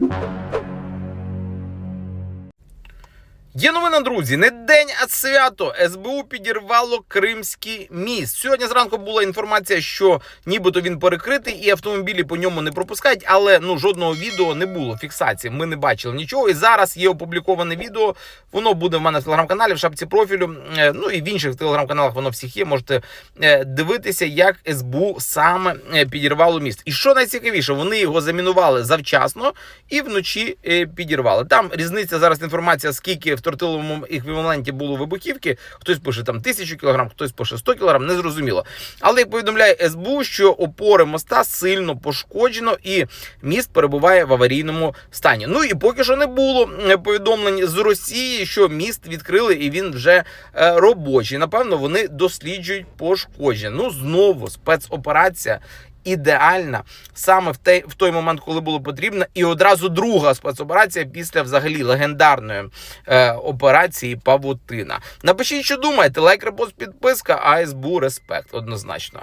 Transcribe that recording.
Música Є новина, друзі, не день, а свято. СБУ підірвало Кримський міст. Сьогодні зранку була інформація, що нібито він перекритий і автомобілі по ньому не пропускають, але ну жодного відео не було. Фіксації. Ми не бачили нічого. І зараз є опубліковане відео. Воно буде в мене в телеграм-каналі, в шапці профілю. Е, Ну і в інших телеграм-каналах воно всіх є. Можете е, дивитися, як СБУ саме е, підірвало міст. І що найцікавіше, вони його замінували завчасно і вночі підірвали. Там різниця зараз інформація, скільки в тортиловому еквіваленті було вибухівки. Хтось пише там тисячу кілограм, хтось пише 100 кілограм, не зрозуміло. Але як повідомляє СБУ, що опори моста сильно пошкоджено і міст перебуває в аварійному стані. Ну і поки що не було е, повідомлень з Росії, що міст відкрили і він вже е, робочий. Напевно, вони досліджують пошкодження. Ну знову спецоперація. Ідеальна саме в той, в той момент, коли було потрібно, і одразу друга спецоперація після взагалі легендарної е, операції Павутина. Напишіть, що думаєте, лайк, репост, підписка, АСБУ, респект однозначно.